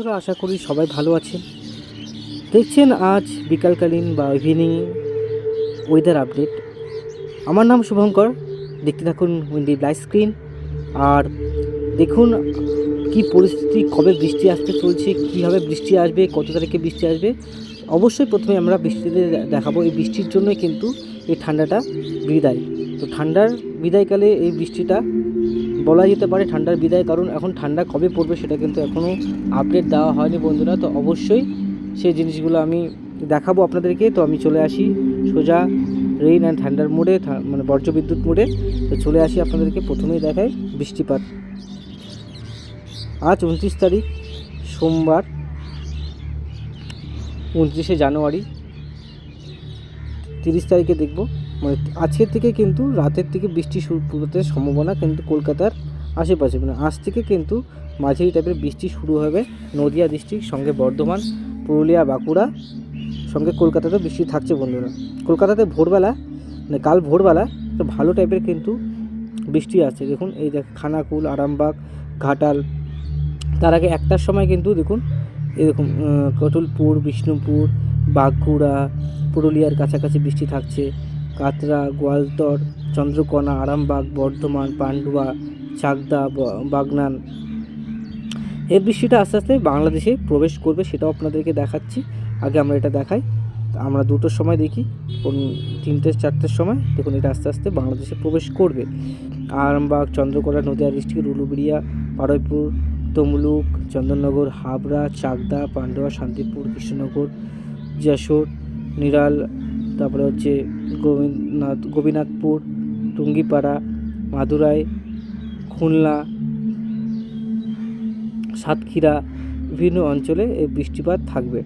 বন্ধুরা, আশা করি সবাই ভালো আছেন। দেখছেন আজ বিকালকালীন বা ইভিনিং ওয়েদার আপডেট আমার নাম শুভঙ্কর। দেখতে থাকুন উইন্ডি লাইভ স্ক্রিন আর দেখুন কি পরিস্থিতি, কবে বৃষ্টি আসতে চলছে, কীভাবে বৃষ্টি আসবে, কত তারিখে বৃষ্টি আসবে। অবশ্যই প্রথমে আমরা বৃষ্টিতে দেখাবো। এই বৃষ্টির জন্যই কিন্তু এই ঠান্ডাটা বিদায়। তো ঠান্ডার বিদায়কালে এই বৃষ্টিটা বলা যেতে পারে ঠান্ডার বিদায়, কারণ এখন ঠান্ডা কবে পড়বে সেটা কিন্তু এখনও আপডেট দেওয়া হয়নি বন্ধুরা। তো অবশ্যই সেই জিনিসগুলো আমি দেখাবো আপনাদেরকে। তো আমি চলে আসি সোজা রেইন অ্যান্ড ঠান্ডার মোড়ে মানে বর্জ্যবিদ্যুৎ মোড়ে। তো চলে আসি আপনাদেরকে প্রথমেই দেখাই বৃষ্টিপাত। আজ উনত্রিশ তারিখ, সোমবার, উনত্রিশে জানুয়ারি। তিরিশ তারিখে দেখব। মানে আজকের থেকে কিন্তু রাতের থেকে বৃষ্টি শুরু হতে সম্ভাবনা কিন্তু কলকাতার আশেপাশে। মানে আজ থেকে কিন্তু মাঝারি টাইপের বৃষ্টি শুরু হবে নদিয়া ডিস্ট্রিক্ট সঙ্গে বর্ধমান, পুরুলিয়া, বাঁকুড়া, সঙ্গে কলকাতাতে বৃষ্টি থাকছে বন্ধুরা। কলকাতাতে ভোরবেলা মানে কাল ভোরবেলা তো ভালো টাইপের কিন্তু বৃষ্টি আছে দেখুন, এই দেখ, খানাকুল, আরামবাগ, ঘাটাল, তার আগে একটার সময় কিন্তু দেখুন এরকম কটলপুর, বিষ্ণুপুর, বাঁকুড়া, পুরুলিয়ার কাছাকাছি বৃষ্টি থাকছে। কাতরা, গোয়ালতর, চন্দ্রকোনা, আরামবাগ, বর্ধমান, পান্ডুয়া, চাকদা বাগনান। এই বৃষ্টিটা আস্তে আস্তে বাংলাদেশে প্রবেশ করবে সেটাও আপনাদেরকে দেখাচ্ছি। আগে আমরা এটা দেখাই। আমরা দুটোর সময় দেখি, কোন তিনটে চারটের সময় দেখুন এটা আস্তে আস্তে বাংলাদেশে প্রবেশ করবে। আরামবাগ, চন্দ্রকোনা, নদীয়া ডিস্ট্রিক্ট উলুবেড়িয়া পাড়য়পুর তমলুক, চন্দননগর, হাবড়া, চাকদা, পান্ডুয়া, শান্তিপুর, কৃষ্ণনগর, যশোর, নিরাল তারপরে হচ্ছে গোবিন্দনাথ গোপীনাথপুর, টুঙ্গিপাড়া, মাদুরাই, খুলনা, সাতক্ষীরা, বিভিন্ন অঞ্চলে এই বৃষ্টিপাত থাকবে।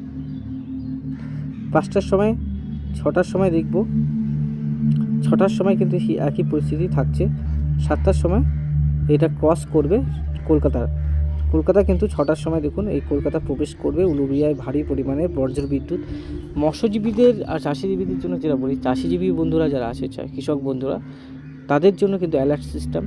পাঁচটার সময়, ছটার সময় দেখব। ছটার সময় কিন্তু একই পরিস্থিতি থাকছে। সাতটার সময় এটা ক্রস করবে কলকাতার কলকাতা কিন্তু ছটার সময় দেখুন এই কলকাতা প্রবেশ করবে উলুবিয়ায় ভারী পরিমাণে বর্জ্য বিদ্যুৎ। মৎস্যজীবীদের আর চাষিজীবীদের জন্য যেটা বলি, চাষিজীবী বন্ধুরা যারা আছে কৃষক বন্ধুরা, তাদের জন্য কিন্তু অ্যালার্ট সিস্টেম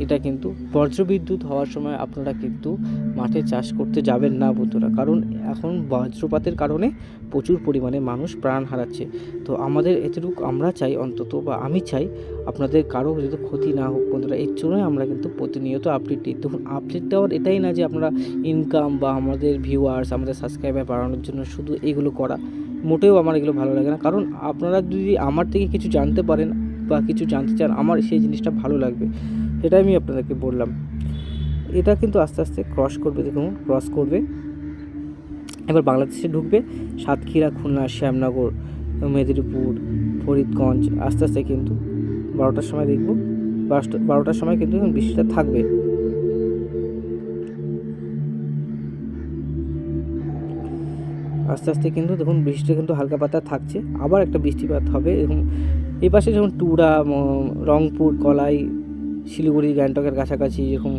এটা কিন্তু বজ্রবিদ্যুৎ হওয়ার সময় আপনারা কিন্তু মাঠে চাষ করতে যাবেন না বন্ধুরা। কারণ এখন বজ্রপাতের কারণে প্রচুর পরিমাণে মানুষ প্রাণ হারাচ্ছে। তো আমাদের এতটুকু আমরা চাই অন্তত বা আমি চাই আপনাদের কারও যদি ক্ষতি না হোক বন্ধুরা, এর জন্যই আমরা কিন্তু প্রতিনিয়ত আপডেট দিই। দেখুন আপডেট দেওয়ার এটাই না যে আপনারা ইনকাম বা আমাদের ভিউয়ার্স আমাদের সাবস্ক্রাইবার বাড়ানোর জন্য শুধু এগুলো করা। মোটেও আমার এগুলো ভালো লাগে না। কারণ আপনারা যদি আমার থেকে কিছু জানতে পারেন বা কিছু জানতে চান, আমার সেই জিনিসটা ভালো লাগবে। সেটাই আমি আপনাদেরকে বললাম। এটা কিন্তু আস্তে আস্তে ক্রস করবে, দেখুন ক্রস করবে। এবার বাংলাদেশে ঢুকবে, সাতক্ষীরা, খুলনা, শ্যামনগর, মেদিনীপুর, ফরিদগঞ্জ, আস্তে আস্তে কিন্তু বারোটার সময় দেখব। বারোটা বারোটার সময় কিন্তু বৃষ্টিটা থাকবে। আস্তে আস্তে কিন্তু দেখুন, বৃষ্টিটা কিন্তু হালকা পাতা থাকছে। আবার একটা বৃষ্টিপাত হবে এবং এই পাশে যেমন টুরা রংপুর, কলাই শিলিগুড়ি, গ্যাংটকের কাছাকাছি এরকম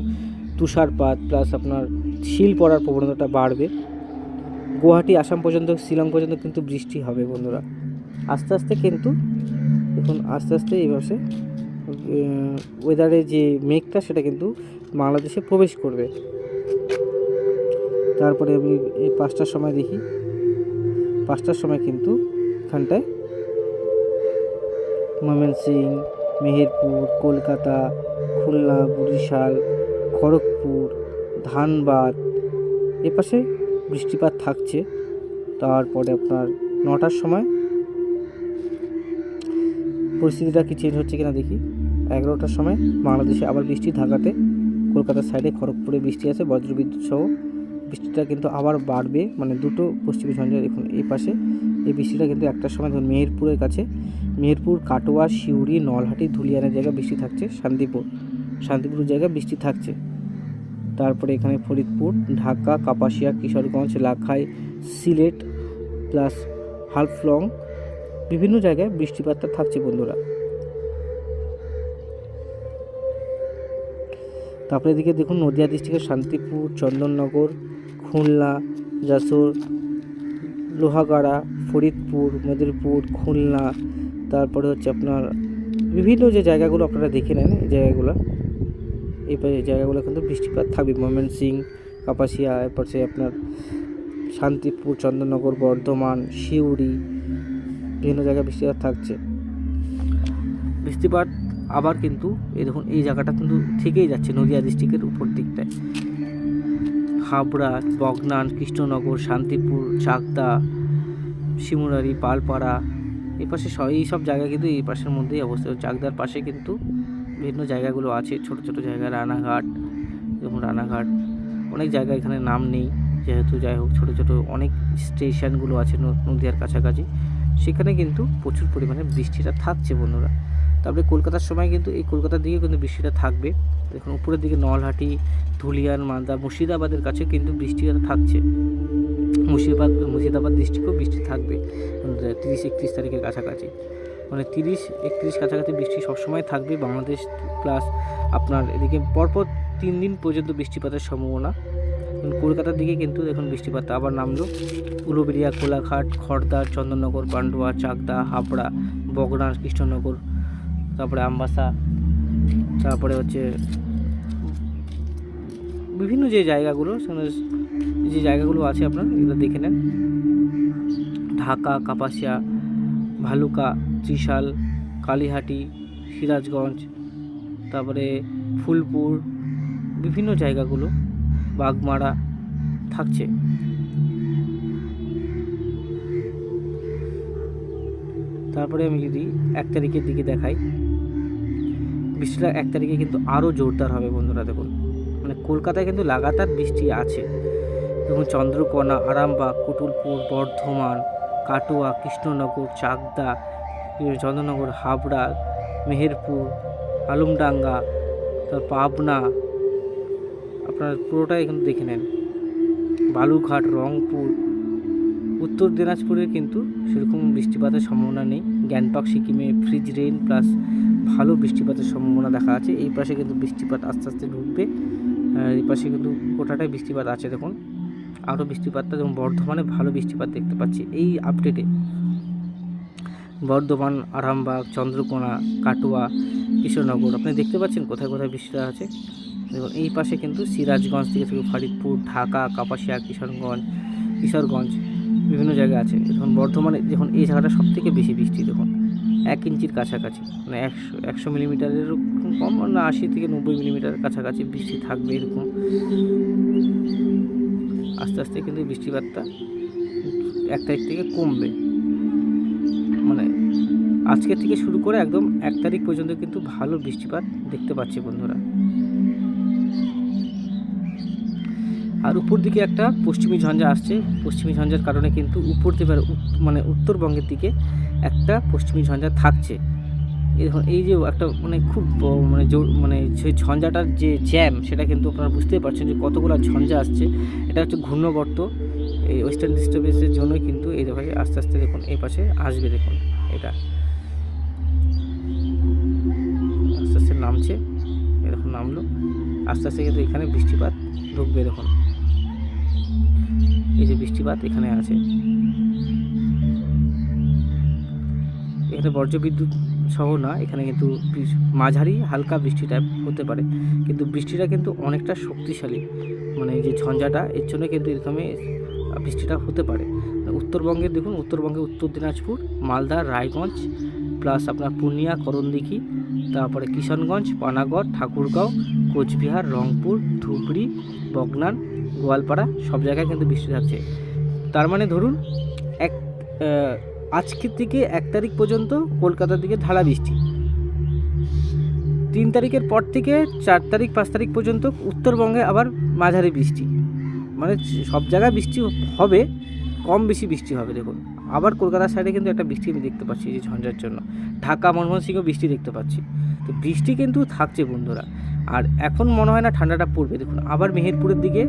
তুষারপাত প্লাস আপনার শিল পড়ার প্রবণতাটা বাড়বে। গুয়াহাটি, আসাম পর্যন্ত, শিলং পর্যন্ত কিন্তু বৃষ্টি হবে বন্ধুরা। আস্তে আস্তে কিন্তু এখন আস্তে আস্তে এই মাসে ওয়েদারে যে মেঘটা, সেটা কিন্তু বাংলাদেশে প্রবেশ করবে। তারপরে আমি এই পাঁচটার সময় দেখি। পাঁচটার সময় কিন্তু এখানটায় ময়মনসিং মেহেরপুর, কলকাতা, খুলনা, বরিশাল, খড়গপুর, ধানবাদ। এপাশে বৃষ্টিপাত থাকছে। তারপরে আপনার নটার সময় পরিস্থিতিটা কি চেঞ্জ হচ্ছে কিনা দেখি। এগারোটার সময় বাংলাদেশে আবার বৃষ্টি, ঢাকাতে, কলকাতার সাইডে খড়গপুরে বৃষ্টি আছে, বজ্রবিদ্যুৎ সহ বৃষ্টিটা কিন্তু আবার বাড়বে। মানে দুটো পশ্চিমী ঝঞ্ঝা দেখুন এই পাশে। এই বৃষ্টিটা কিন্তু একটার সময় ধরুন মেহেরপুরের কাছে। মেহেরপুর, কাটোয়া, সিউড়ি, নলহাটি, ধুলিয়ানের জায়গায় বৃষ্টি থাকছে, শান্তিপুর। শান্তিপুর জায়গায় বৃষ্টি থাকছে। তারপরে এখানে ফরিদপুর, ঢাকা, কাপাসিয়া, কিশোরগঞ্জ লাখাই সিলেট, প্লাস হালফলং বিভিন্ন জায়গায় বৃষ্টিপাতটা থাকছে বন্ধুরা। তারপরে এদিকে দেখুন নদিয়া ডিস্ট্রিক্টের শান্তিপুর, চন্দননগর খুলনা, যশোর, লোহাগাড়া, ফরিদপুর, মেদিনীপুর, খুলনা, তারপরে হচ্ছে আপনার বিভিন্ন যে জায়গাগুলো আপনারা দেখে নেন, এই জায়গাগুলো। এই জায়গাগুলো কিন্তু বৃষ্টিপাত থাকবে। ময়মনসিং কাপাসিয়া, এরপর সে আপনার শান্তিপুর, চন্দননগর, বর্ধমান, সিউড়ি, বিভিন্ন জায়গায় বৃষ্টিপাত থাকছে। বৃষ্টিপাত আবার কিন্তু, এই দেখুন, এই জায়গাটা কিন্তু থেকেই যাচ্ছে, নদিয়া ডিস্ট্রিক্টের উপর দিকটায়। হাবড়া, বগনান, কৃষ্ণনগর, শান্তিপুর, চাকদা, শিমুরারি, পালপাড়া, এই পাশে এই সব জায়গা কিন্তু এই পাশের মধ্যেই অবস্থিত। চাকদার পাশে কিন্তু বিভিন্ন জায়গাগুলো আছে, ছোট ছোট জায়গা, রানাঘাট, যেমন রানাঘাট। অনেক জায়গা এখানে নাম নেই, যেহেতু যাই হোক, ছোটো ছোটো অনেক স্টেশনগুলো আছে নদীয়ার কাছাকাছি। সেখানে কিন্তু প্রচুর পরিমাণে বৃষ্টিটা থাকছে বন্ধুরা। তারপরে কলকাতার সময় কিন্তু এই কলকাতার দিকে কিন্তু বৃষ্টিটা থাকবে। দেখুন, উপরের দিকে নলহাটি, ধুলিয়ান, মালদা, মুর্শিদাবাদের কাছে কিন্তু বৃষ্টিটা থাকছে। মুর্শিদাবাদ মুর্শিদাবাদ ডিস্ট্রিক্টেও বৃষ্টি থাকবে। তিরিশ একত্রিশ তারিখের কাছাকাছি। মানে তিরিশ একত্রিশ কাছাকাছি বৃষ্টি সবসময় থাকবে বাংলাদেশ প্লাস আপনার এদিকে পরপর তিন দিন পর্যন্ত বৃষ্টিপাতের সম্ভাবনা। কলকাতার দিকে কিন্তু এখন বৃষ্টিপাত আবার নামলো। উলুবেড়িয়া, কোলাঘাট খড়দা চন্দননগর, পান্ডুয়া, চাকদা, হাবড়া বগড়া কৃষ্ণনগর, তারপরে আমবাসা তারপরে হচ্ছে বিভিন্ন যে জায়গাগুলো সেখানে যে জায়গাগুলো আছে আপনার, এগুলো দেখে নেন। ঢাকা, কাপাসিয়া, ভালুকা, ত্রিশাল, কালীহাটি, সিরাজগঞ্জ, তারপরে ফুলপুর, বিভিন্ন জায়গাগুলো, বাগমারা থাকছে। তারপরে আমি যদি এক তারিখের দিকে দেখাই বৃষ্টিটা এক তারিখে কিন্তু আরও জোরদার হবে বন্ধুরা, দেখুন। মানে কলকাতায় কিন্তু লাগাতার বৃষ্টি আছে। দেখুন, চন্দ্রকোনা, আরামবাগ, কুটুলপুর, বর্ধমান, কাটোয়া, কৃষ্ণনগর, চাকদা, চন্দ্রনগর, হাবড়া, মেহেরপুর, আলমডাঙ্গা, তারপর পাবনা, আপনার পুরোটাই কিন্তু দেখে নেন। বালুঘাট রংপুর, উত্তর দিনাজপুরে কিন্তু সেরকম বৃষ্টিপাতের সম্ভাবনা নেই। গ্যাংটক, সিকিমে, ফ্রিজ, রেইন, প্লাস ভালো বৃষ্টিপাতের সম্ভাবনা দেখা আছে। এই পাশে কিন্তু বৃষ্টিপাত আস্তে আস্তে ঢুকবে। এই পাশে কিন্তু গোটাটাই বৃষ্টিপাত আছে, দেখুন। আরও বৃষ্টিপাতটা যেমন বর্ধমানে ভালো বৃষ্টিপাত দেখতে পাচ্ছি। এই আপডেটে বর্ধমান, আরামবাগ, চন্দ্রকোনা, কাটোয়া কৃষ্ণনগর আপনি দেখতে পাচ্ছেন কোথায় কোথায় বৃষ্টিটা আছে? দেখুন, এই পাশে কিন্তু সিরাজগঞ্জ থেকে শুরু ফরিদপুর, ঢাকা, কাপাসিয়া, কিশোরগঞ্জ কিশোরগঞ্জ বিভিন্ন জায়গায় আছে। দেখুন বর্ধমানে দেখুন এই জায়গাটা সব থেকে বেশি বৃষ্টি দেখুন এক ইঞ্চির কাছাকাছি মানে একশো একশো মিলিমিটারের কম না আশি থেকে নব্বই মিলিমিটার কাছাকাছি বৃষ্টি থাকবে এরকম। আস্তে আস্তে কিন্তু বৃষ্টিপাতটা এক তারিখ থেকে কমবে। মানে আজকে থেকে শুরু করে একদম এক তারিখ পর্যন্ত কিন্তু ভালো বৃষ্টিপাত দেখতে পাচ্ছি বন্ধুরা। আর উপর দিকে একটা পশ্চিমী ঝঞ্ঝা আসছে। পশ্চিমী ঝঞ্ঝার কারণে কিন্তু উপর দিকে মানে উত্তরবঙ্গের দিকে একটা পশ্চিমী ঝঞ্ঝা থাকছে। এই দেখুন এই যে একটা মানে খুব মানে জোর মানে সেই ঝঞ্ঝাটার যে জ্যাম, সেটা কিন্তু আপনারা বুঝতেই পারছেন যে কতগুলো ঝঞ্ঝা আসছে। এটা হচ্ছে ঘূর্ণবর্ত। এই ওয়েস্টার্ন ডিস্টার্বেন্সের জন্যই কিন্তু এই দেখো আস্তে আস্তে দেখুন, এই পাশে আসবে দেখুন, এটা। আস্তে আস্তে নামছে, এরকম নামলো। আস্তে আস্তে কিন্তু এখানে বৃষ্টিপাত ঢুকবে, দেখুন। এই যে বৃষ্টিপাত এখানে আছে। এখানে বজ্রবিদ্যুৎ সহ না, এখানে কিন্তু মাঝারি হালকা বৃষ্টি টাইপ হতে পারে। কিন্তু বৃষ্টিটা কিন্তু অনেকটা শক্তিশালী। মানে যে ঝঞ্ঝাটা, এর জন্য কিন্তু এরকমই বৃষ্টিটা হতে পারে। উত্তরবঙ্গের দেখুন, উত্তরবঙ্গে উত্তর দিনাজপুর, মালদা, রায়গঞ্জ, প্লাস আপনার পূর্ণিয়া, করণদিঘি, তারপরে কিষানগঞ্জ পানাগড়, ঠাকুরগাঁও, কোচবিহার, রংপুর, ধুবড়ি, বগনান গোয়ালপাড়া, সব জায়গায় কিন্তু বৃষ্টি থাকছে তার মানে ধরুন, এক আজকের থেকে এক তারিখ পর্যন্ত কলকাতার দিকে ঢালা বৃষ্টি। তিন তারিখের পর থেকে চার তারিখ, পাঁচ তারিখ পর্যন্ত উত্তরবঙ্গে আবার মাঝারি বৃষ্টি। মানে সব জায়গায় বৃষ্টি হবে, কম বেশি বৃষ্টি হবে, দেখুন। আবার কলকাতার সাইডে কিন্তু একটা বৃষ্টি আমি দেখতে পাচ্ছি যে ঝঞ্ঝার জন্য। ঢাকা মনমোহন সিংও বৃষ্টি দেখতে পাচ্ছি। তো বৃষ্টি কিন্তু থাকছে, বন্ধুরা। আর এখন মনে হয় না ঠান্ডাটা পড়বে। দেখুন, আবার মেহেরপুরের দিকে,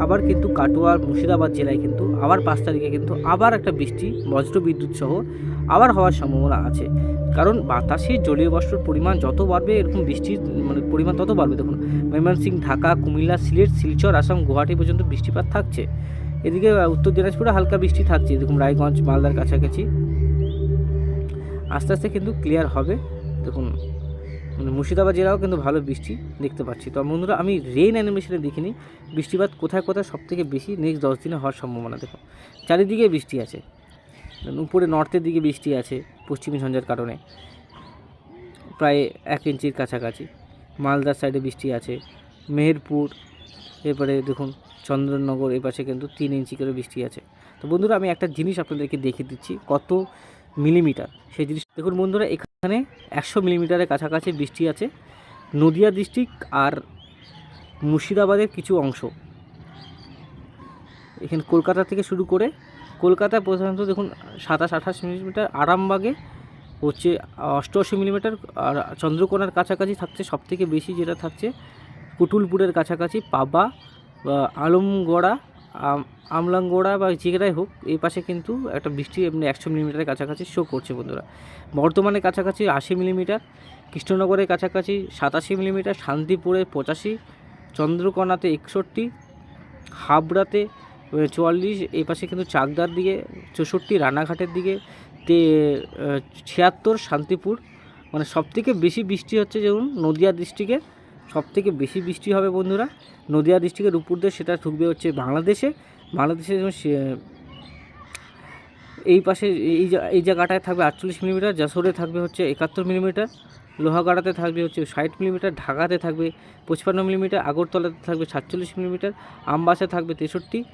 আবার- কিন্তু কাটোয়া, মুর্শিদাবাদ জেলায় কিন্তু আবার পাঁচ তারিখে কিন্তু আবার একটা বৃষ্টি, বজ্র বিদ্যুৎ সহ আবার হওয়ার সম্ভাবনা আছে। কারণ বাতাসে জলীয় বাষ্পর পরিমাণ যত বাড়বে, এরকম বৃষ্টির মানে পরিমাণ তত বাড়বে। দেখুন, ময়মনসিংহ, ঢাকা, কুমিল্লা, সিলেট, শিলচর, আসাম, গুয়াহাটি পর্যন্ত বৃষ্টিপাত থাকছে। এদিকে উত্তর দিনাজপুরে হালকা বৃষ্টি থাকছে। দেখুন, রায়গঞ্জ, মালদার কাছাকাছি। আস্তে আস্তে কিন্তু ক্লিয়ার হবে। দেখুন মানে মুর্শিদাবাদ জেলাও কিন্তু ভালো বৃষ্টি দেখতে পাচ্ছি। তো বন্ধুরা, আমি রেইন অ্যানিমেশনে দেখিনি। বৃষ্টিপাত কোথায় কোথায় সব থেকে বেশি নেক্সট দশ দিনে হওয়ার সম্ভাবনা দেখো। চারিদিকে বৃষ্টি আছে। উপরে নর্থের দিকে বৃষ্টি আছে পশ্চিমী ঝঞ্ঝার কারণে। প্রায় এক ইঞ্চির কাছাকাছি। মালদার সাইডে বৃষ্টি আছে। মেহেরপুর, এরপরে দেখুন চন্দ্রনগর এই পাশে কিন্তু তিন ইঞ্চি করে বৃষ্টি আছে। তো বন্ধুরা, আমি একটা জিনিস আপনাদেরকে দেখিয়ে দিচ্ছি। কত মিলিমিটার। সেই জিনিস দেখুন বন্ধুরা, এখানে একশো মিলিমিটারের কাছাকাছি বৃষ্টি আছে। নদিয়া ডিস্ট্রিক্ট আর মুর্শিদাবাদের কিছু অংশ। এখানে কলকাতা থেকে শুরু করে কলকাতায় প্রধানত দেখুন সাতাশ, আঠাশ মিলিমিটার, আরামবাগে হচ্ছে অষ্টআশি মিলিমিটার, আর চন্দ্রকোনার কাছাকাছি থাকছে সবথেকে বেশি যেটা থাকছে কুটুলপুরের কাছাকাছি, পাবা আলমগড়া আম- আমলাংগোড়া বা যেটাই হোক, এই পাশে কিন্তু একটা বৃষ্টি এমনি একশো মিলিমিটারের কাছাকাছি শো করছে বন্ধুরা। বর্তমানে কাছাকাছি আশি মিলিমিটার, কৃষ্ণনগরের কাছাকাছি সাতাশি মিলিমিটার শান্তিপুরে পঁচাশি, চন্দ্রকোনাতে একষট্টি, হাবড়াতে চুয়াল্লিশ, এই পাশে কিন্তু চাকদার দিকে চৌষট্টি, রানাঘাটের দিকে তে ছিয়াত্তর, শান্তিপুর। মানে সবথেকে বেশি বৃষ্টি হচ্ছে, যেমন নদিয়া ডিস্ট্রিক্টে সবথেকে বেশি বৃষ্টি হবে বন্ধুরা নদিয়া ডিস্ট্রিক্টের উপর দিয়ে সেটা ঢুকবে হচ্ছে বাংলাদেশে। বাংলাদেশে এই পাশে এই এই জায়গাটায় থাকবে আটচল্লিশ মিলিমিটার, যশোরে থাকবে হচ্ছে একাত্তর মিলিমিটার, লোহাগাড়াতে থাকবে হচ্ছে ষাট মিলিমিটার, ঢাকাতে থাকবে পঁচপান্ন মিলিমিটার, আগরতলাতে থাকবে সাতচল্লিশ মিলিমিটার, আমবাসে থাকবে তেষট্টি,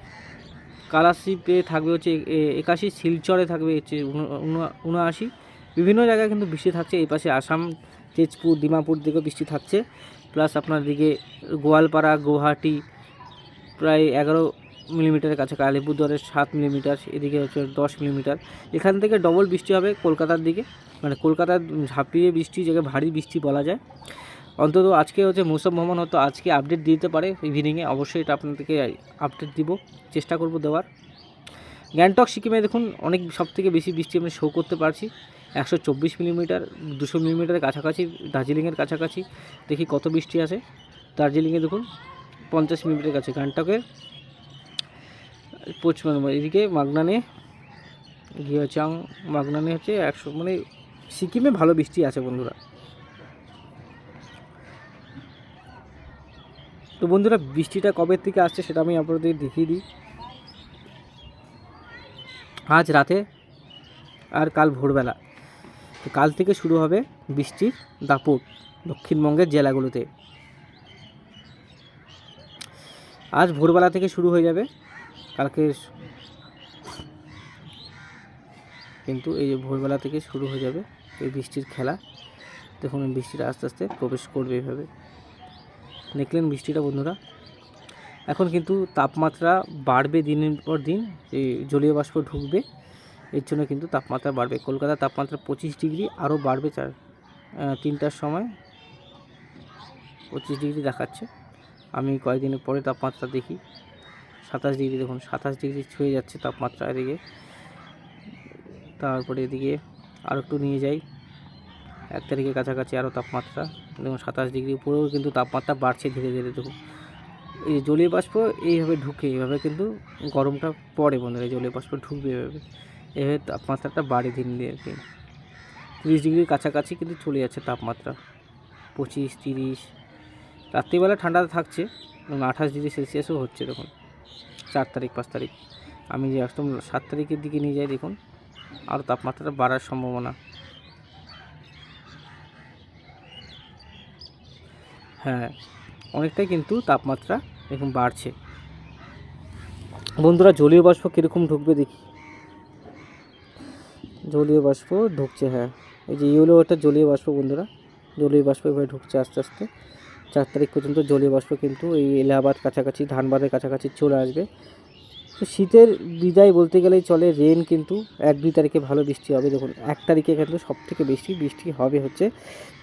কালাশিপে থাকবে হচ্ছে একাশি, শিলচরে থাকবে হচ্ছে উন- উন- উনআশি। বিভিন্ন জায়গায় কিন্তু বৃষ্টি থাকছে, এই পাশে আসাম তেজপুর দিমাপুর দিকেও বৃষ্টি থাকছে। প্লাস আপনার দিকে গোয়ালপাড়া, গুয়াহাটি প্রায় এগারো মিলিমিটারের কাছে আলিপুরদুয়ারের সাত মিলিমিটার, এদিকে হচ্ছে দশ মিলিমিটার। এখান থেকে ডবল বৃষ্টি হবে কলকাতার দিকে। মানে কলকাতার ঝাঁপিয়ে বৃষ্টি যেটা ভারী বৃষ্টি বলা যায়। অন্তত আজকে হচ্ছে মৌসুম ভ্রমণ হতো আজকে আপডেট দিতে পারে ইভিনিংয়ে অবশ্যই এটা আপনাদেরকে আপডেট দিব। চেষ্টা করব দেওয়ার। গ্যাংটক, সিকিমে দেখুন, অনেক সব থেকে বেশি বৃষ্টি আমি শো করতে পারছি। একশো চব্বিশ মিলিমিটার, দুশো মিলিমিটারের কাছাকাছি, দার্জিলিংয়ের কাছাকাছি। দেখি কত বৃষ্টি আছে দার্জিলিংয়ে দেখুন, পঞ্চাশ মিলিমিটার কাছে। গ্যাংটকের পঁচপান্ন এদিকে মাগনানে গিয়াচাং মাগনানে হচ্ছে একশো মানে সিকিমে ভালো বৃষ্টি আছে বন্ধুরা। তো বন্ধুরা, বৃষ্টিটা কবে থেকে আসছে সেটা আমি আপনাদের দেখিয়ে দিই। আজ রাতে, আর কাল ভোরবেলা। কাল থেকে শুরু হবে বৃষ্টির দাপট দক্ষিণবঙ্গের জেলাগুলোতে। আজ ভোরবেলা থেকে শুরু হয়ে যাবে। কালকে কিন্তু এই যে ভোরবেলা থেকে শুরু হয়ে যাবে এই বৃষ্টির খেলা। দেখুন বৃষ্টিটা আস্তে আস্তে প্রবেশ করবে এইভাবে দেখলেন বৃষ্টিটা, বন্ধুরা? এখন কিন্তু তাপমাত্রা বাড়বে দিনের পর দিন, এই জলীয় বাষ্প ঢুকবে। এর জন্য কিন্তু তাপমাত্রা বাড়বে। কলকাতার তাপমাত্রা পঁচিশ ডিগ্রি, আরও বাড়বে চার তিনটার সময়। পঁচিশ ডিগ্রি দেখাচ্ছে। আমি কয়েকদিনের পরে তাপমাত্রা দেখি। সাতাশ ডিগ্রি, দেখুন, সাতাশ ডিগ্রি ছুঁয়ে যাচ্ছে তাপমাত্রা এদিকে। তারপরে এদিকে আর একটু নিয়ে যাই। এক তারিখের কাছাকাছি আরও তাপমাত্রা, দেখুন, সাতাশ ডিগ্রি উপরেও কিন্তু তাপমাত্রা বাড়ছে ধীরে ধীরে, দেখুন। এই জলীয় বাষ্প এইভাবে ঢুকে, এইভাবে কিন্তু গরমটা পড়ে বন্ধুরা জলীয় বাষ্প ঢুকবে এভাবে। এভাবে তাপমাত্রাটা বাড়ে দিন দিন দিন তিরিশ ডিগ্রির কাছাকাছি কিন্তু চলে যাচ্ছে তাপমাত্রা। পঁচিশ, তিরিশ, রাত্রিবেলা ঠান্ডা থাকছে এবং আঠাশ ডিগ্রি সেলসিয়াসও হচ্ছে দেখুন, চার তারিখ, পাঁচ তারিখ। আমি যে একদম সাত তারিখের দিকে নিয়ে যাই দেখুন আরও তাপমাত্রাটা বাড়ার সম্ভাবনা। হ্যাঁ অনেকটাই কিন্তু তাপমাত্রা এখন বাড়ছে। বন্ধুরা, জলীয় বাষ্প কীরকম ঢুকবে দেখি। জলীয় বাষ্প ঢুকছে হ্যাঁ। এই যে ইউলো ওটা জলীয় বাষ্প বন্ধুরা, জলীয় বাষ্প এভাবে ঢুকছে আস্তে আস্তে। চার তারিখ পর্যন্ত জলীয় বাষ্প কিন্তু এই এলাহাবাদ কাছাকাছি, ধানবাদের কাছাকাছি চলে আসবে। তো শীতের বিদায় বলতে গেলেই চলে রেন কিন্তু এক দুই তারিখে ভালো বৃষ্টি হবে। দেখুন, এক তারিখে কিন্তু সব থেকে বেশি বৃষ্টি হবে হচ্ছে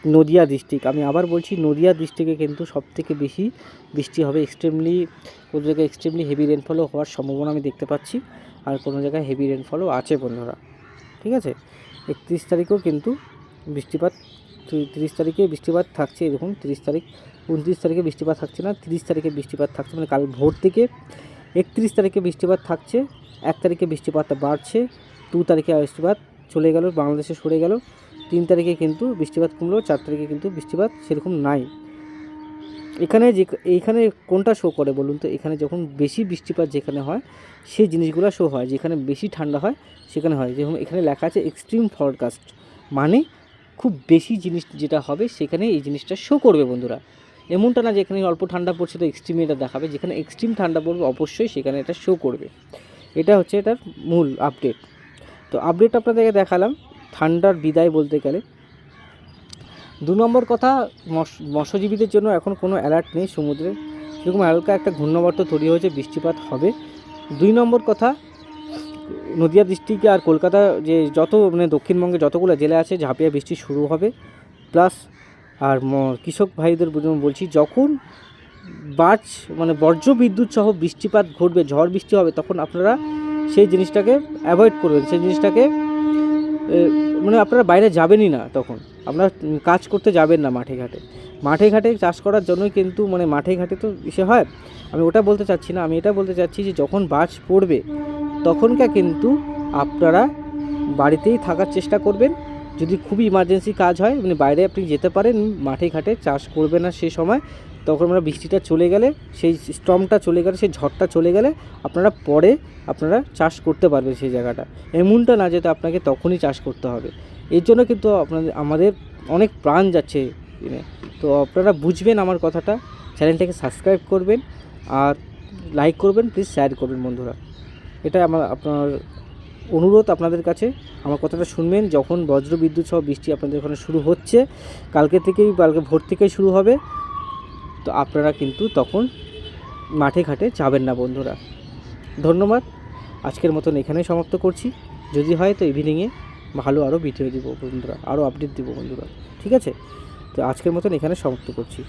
নদিয়া ডিস্ট্রিক্ট। আমি আবার বলছি, নদিয়া ডিস্ট্রিক্টে কিন্তু সব থেকে বেশি বৃষ্টি হবে। এক্সট্রিমলি কোনো জায়গায় এক্সট্রিমলি হেভি রেনফলও হওয়ার সম্ভাবনা আমি দেখতে পাচ্ছি। আর কোনো জায়গায় হেভি রেনফলও আছে বন্ধুরা। ঠিক আছে? একত্রিশ তারিখেও কিন্তু বৃষ্টিপাত তিরিশ তারিখে বৃষ্টিপাত থাকছে এরকম তিরিশ তারিখ, উনত্রিশ তারিখে বৃষ্টিপাত থাকছে না, তিরিশ তারিখে বৃষ্টিপাত থাকছে মানে কাল ভোর থেকে একত্রিশ তারিখে বৃষ্টিপাত থাকছে, এক তারিখে বৃষ্টিপাতটা বাড়ছে, দু তারিখে বৃষ্টিপাত চলে গেল, বাংলাদেশে সরে গেল, তিন তারিখে কিন্তু বৃষ্টিপাত কমলো, চার তারিখে কিন্তু বৃষ্টিপাত সেরকম নাই। এখানে যে এইখানে কোনটা শো করে বলুন তো? এখানে যখন বেশি বৃষ্টিপাত যেখানে হয়, সেই জিনিসগুলো শো হয়। যেখানে বেশি ঠান্ডা হয়, সেখানে হয়। যেমন এখানে লেখা আছে এক্সট্রিম ফরকাস্ট মানে খুব বেশি জিনিস যেটা হবে, সেখানে এই জিনিসটা শো করবে বন্ধুরা। এমনটা না যেখানে অল্প ঠান্ডা পড়ছে তো এক্সট্রিম এটা দেখাবে। যেখানে এক্সট্রিম ঠান্ডা পড়বে, অবশ্যই সেখানে এটা শো করবে। এটা হচ্ছে এটার মূল আপডেট তো আপডেট আপনাদেরকে দেখালাম, ঠান্ডার বিদায় বলতে গেলে। দু নম্বর কথা, মৎস- মৎস্যজীবীদের জন্য এখন কোনো অ্যালার্ট নেই সমুদ্রে। যেরকম হালকা একটা ঘূর্ণবর্ত তৈরি হয়েছে, বৃষ্টিপাত হবে। দুই নম্বর কথা, নদিয়া ডিস্ট্রিক্টে আর কলকাতা যে যত মানে দক্ষিণবঙ্গে যতগুলো জেলা আছে, ঝাঁপিয়া বৃষ্টি শুরু হবে। প্লাস আর কৃষক ভাইদের বলছি, যখন বাজ মানে বর্জ্য বিদ্যুৎ সহ বৃষ্টিপাত ঘটবে, ঝড় বৃষ্টি হবে, তখন আপনারা সেই জিনিসটাকে অ্যাভয়েড করবেন। সেই জিনিসটাকে মানে আপনারা বাইরে যাবেনই না তখন। কাজ করতে যাবেন না মাঠে ঘাটে। মাঠে ঘাটে চাষ করার জন্যই কিন্তু মানে মাঠে ঘাটে তো ইসে হয়। আমি ওটা বলতে চাচ্ছি না, আমি এটা বলতে চাচ্ছি যে যখন বাজ পড়বে, তখনকার কিন্তু আপনারা বাড়িতেই থাকার চেষ্টা করবেন। যদি খুবই ইমার্জেন্সি কাজ হয় মানে বাইরে আপনি যেতে পারেন, মাঠে ঘাটে চাষ করবে না সেই সময়, তখন আমরা বৃষ্টিটা চলে গেলে, সেই স্টর্মটা চলে গেলে, সেই ঝড়টা চলে গেলে আপনারা পরে আপনারা চাষ করতে পারবেন সেই জায়গাটা। এমনটা না যেতে আপনাকে তখনই চাষ করতে হবে। এর জন্য কিন্তু আপনাদের, আমাদের অনেক প্রাণ যাচ্ছে তো আপনারা বুঝবেন আমার কথাটা, চ্যানেলটাকে সাবস্ক্রাইব করবেন আর লাইক করবেন প্লিজ শেয়ার করবেন বন্ধুরা। এটা আমার, আপনার অনুরোধ আপনাদের কাছে। আমার কথাটা শুনবেন, যখন বজ্র বিদ্যুৎ সহ বৃষ্টি আপনাদের ওখানে শুরু হচ্ছে, কালকে থেকেই, কালকে ভোর থেকেই শুরু হবে, তো আপনারা কিন্তু তখন মাঠে ঘাটে যাবেন না বন্ধুরা। ধন্যবাদ। আজকের মতন এখানেই সমাপ্ত করছি। যদি হয় তো ইভিনিংয়ে ভালো আরও ভিডিও দিব বন্ধুরা আরও আপডেট দিব বন্ধুরা, ঠিক আছে? তো আজকের মতন এখানে সমাপ্ত করছি।